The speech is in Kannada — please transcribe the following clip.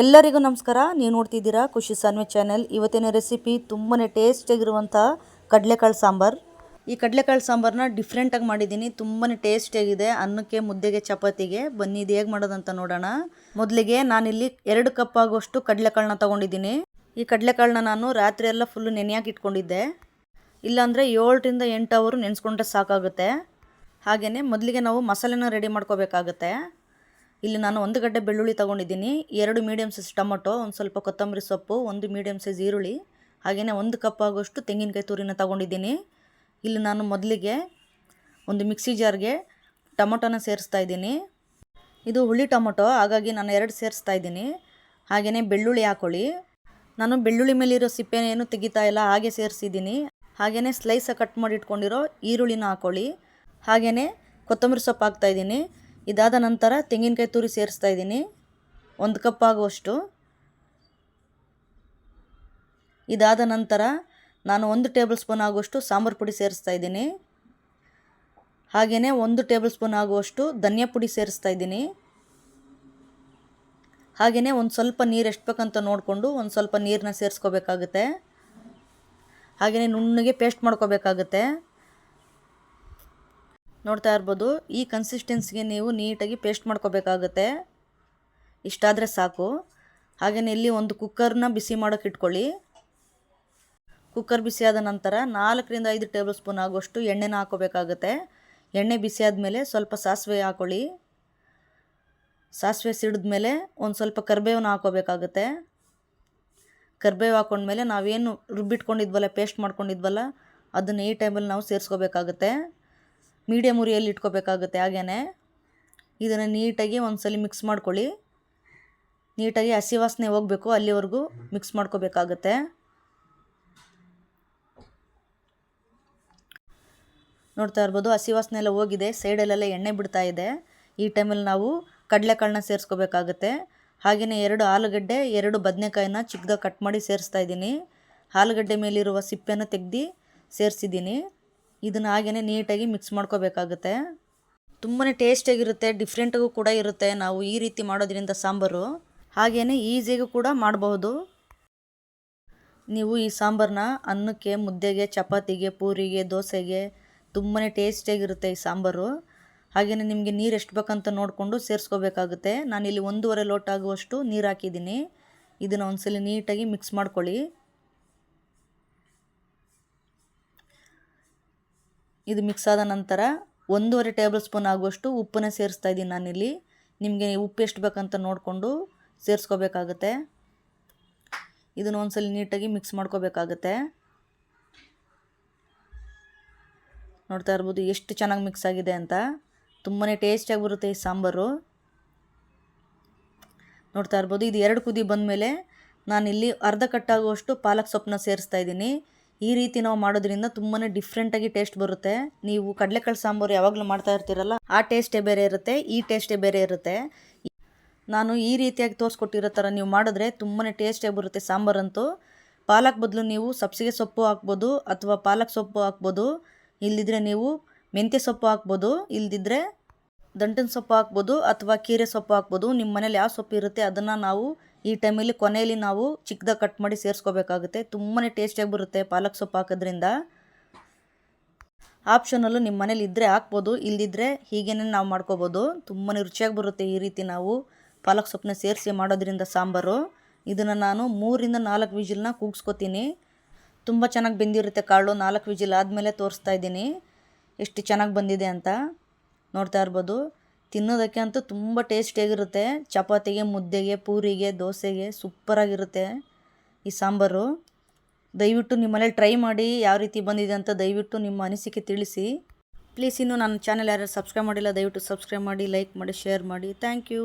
ಎಲ್ಲರಿಗೂ ನಮಸ್ಕಾರ. ನೀವು ನೋಡ್ತಿದ್ದೀರಾ ಖುಷಿ ಸಾನ್ವೆ ಚಾನೆಲ್. ಇವತ್ತಿನ ರೆಸಿಪಿ ತುಂಬಾ ಟೇಸ್ಟಿಯಾಗಿರುವಂಥ ಕಡಲೆಕಾಳು ಸಾಂಬಾರು. ಈ ಕಡಲೆಕಾಳು ಸಾಂಬಾರನ್ನ ಡಿಫ್ರೆಂಟಾಗಿ ಮಾಡಿದ್ದೀನಿ. ತುಂಬಾ ಟೇಸ್ಟಿಯಾಗಿದೆ ಅನ್ನಕ್ಕೆ, ಮುದ್ದೆಗೆ, ಚಪಾತಿಗೆ. ಬನ್ನಿ, ಇದು ಹೇಗೆ ಮಾಡೋದಂತ ನೋಡೋಣ. ಮೊದಲಿಗೆ ನಾನಿಲ್ಲಿ ಎರಡು ಕಪ್ ಆಗುವಷ್ಟು ಕಡಲೆಕಾಳನ್ನ ತೊಗೊಂಡಿದ್ದೀನಿ. ಈ ಕಡಲೆಕಾಳನ್ನ ನಾನು ರಾತ್ರಿ ಎಲ್ಲ ಫುಲ್ಲು ನೆನೆಯಾಗಿ ಇಟ್ಕೊಂಡಿದ್ದೆ. ಇಲ್ಲಾಂದರೆ ಏಳರಿಂದ ಎಂಟು ಅವರು ನೆನೆಸ್ಕೊಂಡ್ರೆ ಸಾಕಾಗುತ್ತೆ. ಹಾಗೆಯೇ ಮೊದಲಿಗೆ ನಾವು ಮಸಾಲೆನ ರೆಡಿ ಮಾಡ್ಕೋಬೇಕಾಗುತ್ತೆ. ಇಲ್ಲಿ ನಾನು ಒಂದು ಗಡ್ಡೆ ಬೆಳ್ಳುಳ್ಳಿ ತೊಗೊಂಡಿದ್ದೀನಿ, ಎರಡು ಮೀಡಿಯಮ್ ಸೈಜ್ ಟೊಮೊಟೊ, ಒಂದು ಸ್ವಲ್ಪ ಕೊತ್ತಂಬರಿ ಸೊಪ್ಪು, ಒಂದು ಮೀಡಿಯಮ್ ಸೈಜ್ ಈರುಳ್ಳಿ ಹಾಗೆಯೇ ಒಂದು ಕಪ್ ಆಗೋಷ್ಟು ತೆಂಗಿನಕಾಯಿ ತುರಿನ ತೊಗೊಂಡಿದ್ದೀನಿ. ಇಲ್ಲಿ ನಾನು ಮೊದಲಿಗೆ ಒಂದು ಮಿಕ್ಸಿ ಜಾರ್ಗೆ ಟೊಮೊಟೊನ ಸೇರಿಸ್ತಾ ಇದ್ದೀನಿ. ಇದು ಹುಳಿ ಟೊಮೊಟೊ, ಹಾಗಾಗಿ ನಾನು ಎರಡು ಸೇರಿಸ್ತಾ ಇದ್ದೀನಿ. ಹಾಗೆಯೇ ಬೆಳ್ಳುಳ್ಳಿ ಹಾಕೊಳ್ಳಿ. ನಾನು ಬೆಳ್ಳುಳ್ಳಿ ಮೇಲಿರೋ ಸಿಪ್ಪೆನೇನು ತೆಗಿತಾ ಇಲ್ಲ, ಹಾಗೆ ಸೇರಿಸಿದ್ದೀನಿ. ಹಾಗೆಯೇ ಸ್ಲೈಸಾಗಿ ಕಟ್ ಮಾಡಿ ಇಟ್ಕೊಂಡಿರೋ ಈರುಳ್ಳಿನ ಹಾಕೊಳ್ಳಿ. ಹಾಗೆಯೇ ಕೊತ್ತಂಬರಿ ಸೊಪ್ಪು ಹಾಕ್ತಾಯಿದ್ದೀನಿ ಇದಾದ ನಂತರ ತೆಂಗಿನಕಾಯಿ ತುರಿ ಸೇರಿಸ್ತಾ ಇದ್ದೀನಿ. ಒಂದು ಕಪ್ ಆಗುವಷ್ಟು. ಇದಾದ ನಂತರ ನಾನು ಒಂದು ಟೇಬಲ್ ಸ್ಪೂನ್ ಆಗುವಷ್ಟು ಸಾಂಬಾರು ಪುಡಿ ಸೇರಿಸ್ತಾ ಇದ್ದೀನಿ. ಹಾಗೆಯೇ ಒಂದು ಟೇಬಲ್ ಸ್ಪೂನ್ ಆಗುವಷ್ಟು ಧನಿಯಾ ಪುಡಿ ಸೇರಿಸ್ತಾ ಇದ್ದೀನಿ. ಹಾಗೆಯೇ ಒಂದು ಸ್ವಲ್ಪ ನೀರು ಎಷ್ಟು ಬೇಕಂತ ನೋಡಿಕೊಂಡು ಒಂದು ಸ್ವಲ್ಪ ನೀರನ್ನ ಸೇರಿಸ್ಕೋಬೇಕಾಗುತ್ತೆ. ಹಾಗೆಯೇ ನುಣ್ಣಗೆ ಪೇಸ್ಟ್ ಮಾಡ್ಕೋಬೇಕಾಗುತ್ತೆ. ನೋಡ್ತಾ ಇರ್ಬೋದು, ಈ ಕನ್ಸಿಸ್ಟೆನ್ಸಿಗೆ ನೀವು ನೀಟಾಗಿ ಪೇಸ್ಟ್ ಮಾಡ್ಕೋಬೇಕಾಗುತ್ತೆ. ಇಷ್ಟಾದರೆ ಸಾಕು. ಹಾಗೆಯೇ ಇಲ್ಲಿ ಒಂದು ಕುಕ್ಕರ್ನ ಬಿಸಿ ಮಾಡೋಕೆ ಇಟ್ಕೊಳ್ಳಿ. ಕುಕ್ಕರ್ ಬಿಸಿಯಾದ ನಂತರ ನಾಲ್ಕರಿಂದ ಐದು ಟೇಬಲ್ ಸ್ಪೂನ್ ಆಗುವಷ್ಟು ಎಣ್ಣೆನ ಹಾಕೋಬೇಕಾಗುತ್ತೆ. ಎಣ್ಣೆ ಬಿಸಿ ಆದಮೇಲೆ ಸ್ವಲ್ಪ ಸಾಸಿವೆ ಹಾಕೊಳ್ಳಿ. ಸಾಸಿವೆ ಸಿಡಿದ್ಮೇಲೆ ಒಂದು ಸ್ವಲ್ಪ ಕರಿಬೇವನ್ನ ಹಾಕೋಬೇಕಾಗುತ್ತೆ. ಕರಿಬೇವು ಹಾಕೊಂಡ್ಮೇಲೆ ನಾವೇನು ರುಬ್ಬಿಟ್ಕೊಂಡಿದ್ವಲ್ಲ ಪೇಸ್ಟ್ ಮಾಡ್ಕೊಂಡಿದ್ವಲ್ಲ, ಅದನ್ನು ಈ ಟೈಮಲ್ಲಿ ನಾವು ಸೇರಿಸ್ಕೋಬೇಕಾಗುತ್ತೆ. ಮೀಡಿಯಮ್ ಉರಿಯಲ್ಲಿ ಇಟ್ಕೋಬೇಕಾಗುತ್ತೆ. ಹಾಗೇ ಇದನ್ನು ನೀಟಾಗಿ ಒಂದು ಸಲ ಮಿಕ್ಸ್ ಮಾಡ್ಕೊಳ್ಳಿ. ನೀಟಾಗಿ ಹಸಿ ವಾಸನೆ ಹೋಗಬೇಕು, ಅಲ್ಲಿವರೆಗೂ ಮಿಕ್ಸ್ ಮಾಡ್ಕೋಬೇಕಾಗುತ್ತೆ. ನೋಡ್ತಾ ಇರ್ಬೋದು, ಹಸಿ ವಾಸನೆ ಎಲ್ಲ ಹೋಗಿದೆ. ಸೈಡಲ್ಲೆಲ್ಲ ಎಣ್ಣೆ ಬಿಡ್ತಾ ಇದೆ. ಈ ಟೈಮಲ್ಲಿ ನಾವು ಕಡಲೆಕಾಳನ್ನ ಸೇರಿಸ್ಕೋಬೇಕಾಗುತ್ತೆ. ಹಾಗೆಯೇ ಎರಡು ಆಲೂಗಡ್ಡೆ, ಎರಡು ಬದನೆಕಾಯಿನ ಚಿಕ್ಕದಾಗಿ ಕಟ್ ಮಾಡಿ ಸೇರಿಸ್ತಾ ಇದ್ದೀನಿ. ಆಲೂಗಡ್ಡೆ ಮೇಲಿರುವ ಸಿಪ್ಪೆನ ತೆಗ್ದು ಸೇರಿಸಿದ್ದೀನಿ. ಇದನ್ನು ಹಾಗೆಯೇ ನೀಟಾಗಿ ಮಿಕ್ಸ್ ಮಾಡ್ಕೋಬೇಕಾಗುತ್ತೆ. ತುಂಬಾ ಟೇಸ್ಟಿಯಾಗಿರುತ್ತೆ ಡಿಫ್ರೆಂಟಾಗೂ ಕೂಡ ಇರುತ್ತೆ ನಾವು ಈ ರೀತಿ ಮಾಡೋದ್ರಿಂದ ಸಾಂಬಾರು. ಹಾಗೆಯೇ ಈಸಿಯಾಗೂ ಕೂಡ ಮಾಡಬಹುದು. ನೀವು ಈ ಸಾಂಬಾರನ್ನ ಅನ್ನಕ್ಕೆ, ಮುದ್ದೆಗೆ, ಚಪಾತಿಗೆ, ಪೂರಿಗೆ, ದೋಸೆಗೆ ತುಂಬಾ ಟೇಸ್ಟಿಯಾಗಿರುತ್ತೆ ಈ ಸಾಂಬಾರು. ಹಾಗೆಯೇ ನಿಮಗೆ ನೀರು ಎಷ್ಟು ಬೇಕಂತ ನೋಡಿಕೊಂಡು ಸೇರಿಸ್ಕೋಬೇಕಾಗುತ್ತೆ. ನಾನಿಲ್ಲಿ ಒಂದೂವರೆ ಲೋಟ ಆಗುವಷ್ಟು ನೀರು ಹಾಕಿದ್ದೀನಿ. ಇದನ್ನು ಒಂದ್ಸಲಿ ನೀಟಾಗಿ ಮಿಕ್ಸ್ ಮಾಡ್ಕೊಳ್ಳಿ. ಇದು ಮಿಕ್ಸ್ ಆದ ನಂತರ ಒಂದೂವರೆ ಟೇಬಲ್ ಸ್ಪೂನ್ ಆಗುವಷ್ಟು ಉಪ್ಪನ್ನ ಸೇರಿಸ್ತಾ ಇದ್ದೀನಿ ನಾನಿಲ್ಲಿ. ನಿಮಗೆ ಉಪ್ಪು ಎಷ್ಟು ಬೇಕಂತ ನೋಡಿಕೊಂಡು ಸೇರಿಸ್ಕೋಬೇಕಾಗತ್ತೆ. ಇದನ್ನು ಒಂದ್ಸಲ ನೀಟಾಗಿ ಮಿಕ್ಸ್ ಮಾಡ್ಕೋಬೇಕಾಗತ್ತೆ. ನೋಡ್ತಾ ಇರ್ಬೋದು ಎಷ್ಟು ಚೆನ್ನಾಗಿ ಮಿಕ್ಸ್ ಆಗಿದೆ ಅಂತ. ತುಂಬಾ ಟೇಸ್ಟಿಯಾಗಿ ಬರುತ್ತೆ ಈ ಸಾಂಬಾರು. ನೋಡ್ತಾ ಇರ್ಬೋದು ಇದು ಎರಡು ಕುದಿ ಬಂದಮೇಲೆ ನಾನಿಲ್ಲಿ ಅರ್ಧ ಕಟ್ಟಾಗುವಷ್ಟು ಪಾಲಕ್ ಸೊಪ್ಪನ್ನ ಸೇರಿಸ್ತಾ ಇದ್ದೀನಿ. ಈ ರೀತಿ ನಾವು ಮಾಡೋದ್ರಿಂದ ತುಂಬಾ ಡಿಫ್ರೆಂಟಾಗಿ ಟೇಸ್ಟ್ ಬರುತ್ತೆ. ನೀವು ಕಡಲೆಕಾಳು ಸಾಂಬಾರು ಯಾವಾಗಲೂ ಮಾಡ್ತಾ ಇರ್ತೀರಲ್ಲ, ಆ ಟೇಸ್ಟೇ ಬೇರೆ ಇರುತ್ತೆ, ಈ ಟೇಸ್ಟೇ ಬೇರೆ ಇರುತ್ತೆ. ನಾನು ಈ ರೀತಿಯಾಗಿ ತೋರಿಸ್ಕೊಟ್ಟಿರೋ ಥರ ನೀವು ಮಾಡಿದ್ರೆ ತುಂಬಾ ಟೇಸ್ಟೇ ಬರುತ್ತೆ ಸಾಂಬಾರಂತೂ ಪಾಲಕ್ ಬದಲು ನೀವು ಸಬ್ಸಿಗೆ ಸೊಪ್ಪು ಹಾಕ್ಬೋದು ಅಥವಾ ಪಾಲಕ್ ಸೊಪ್ಪು ಹಾಕ್ಬೋದು. ಇಲ್ಲದಿದ್ದರೆ ನೀವು ಮೆಂತ್ಯ ಸೊಪ್ಪು ಹಾಕ್ಬೋದು, ಇಲ್ದಿದ್ರೆ ದಂಟಿನ ಸೊಪ್ಪು ಹಾಕ್ಬೋದು ಅಥವಾ ಕೀರೆ ಸೊಪ್ಪು ಹಾಕ್ಬೋದು. ನಿಮ್ಮ ಮನೇಲಿ ಯಾವ ಸೊಪ್ಪು ಇರುತ್ತೆ ಅದನ್ನು ನಾವು ಈ ಟೈಮಲ್ಲಿ ಕೊನೆಯಲ್ಲಿ ನಾವು ಚಿಕ್ಕದಾಗಿ ಕಟ್ ಮಾಡಿ ಸೇರಿಸ್ಕೋಬೇಕಾಗುತ್ತೆ. ತುಂಬಾ ಟೇಸ್ಟಿಯಾಗಿ ಬರುತ್ತೆ ಪಾಲಕ್ ಸೊಪ್ಪು ಹಾಕೋದ್ರಿಂದ. ಆಪ್ಷನಲ್ಲೂ ನಿಮ್ಮ ಮನೇಲಿ ಇದ್ದರೆ ಹಾಕ್ಬೋದು ಇಲ್ಲದಿದ್ದರೆ ಹೀಗೇನೆ ನಾವು ಮಾಡ್ಕೋಬೋದು. ತುಂಬಾ ರುಚಿಯಾಗಿ ಬರುತ್ತೆ ಈ ರೀತಿ ನಾವು ಪಾಲಕ್ ಸೊಪ್ಪನ್ನ ಸೇರಿಸಿ ಮಾಡೋದ್ರಿಂದ ಸಾಂಬಾರು. ಇದನ್ನು ನಾನು ಮೂರಿಂದ ನಾಲ್ಕು ವಿಜಿಲ್ನ ಕೂಗಿಸ್ಕೊತೀನಿ. ತುಂಬ ಚೆನ್ನಾಗಿ ಬೆಂದಿರುತ್ತೆ ಕಾಳು, ನಾಲ್ಕು ವಿಜಿಲ್ ಆದಮೇಲೆ ತೋರಿಸ್ತಾ ಇದ್ದೀನಿ. ಎಷ್ಟು ಚೆನ್ನಾಗಿ ಬಂದಿದೆ ಅಂತ ನೋಡ್ತಾ ಇರ್ಬೋದು. ತಿನ್ನೋದಕ್ಕೆ ಅಂತೂ ತುಂಬ ಟೇಸ್ಟಿಯಾಗಿರುತ್ತೆ. ಚಪಾತಿಗೆ, ಮುದ್ದೆಗೆ, ಪೂರಿಗೆ, ದೋಸೆಗೆ ಸೂಪರಾಗಿರುತ್ತೆ ಈ ಸಾಂಬಾರು. ದಯವಿಟ್ಟು ನಿಮ್ಮ ಮನೇಲಿ ಟ್ರೈ ಮಾಡಿ, ಯಾವ ರೀತಿ ಬಂದಿದೆ ಅಂತ ದಯವಿಟ್ಟು ನಿಮ್ಮ ಅನಿಸಿಕೆ ತಿಳಿಸಿ. ಪ್ಲೀಸ್ ಇನ್ನು ನನ್ನ ಚಾನಲ್ ಯಾರು ಸಬ್ಸ್ಕ್ರೈಬ್ ಮಾಡಿಲ್ಲ, ದಯವಿಟ್ಟು ಸಬ್ಸ್ಕ್ರೈಬ್ ಮಾಡಿ, ಲೈಕ್ ಮಾಡಿ, ಶೇರ್ ಮಾಡಿ. Thank you.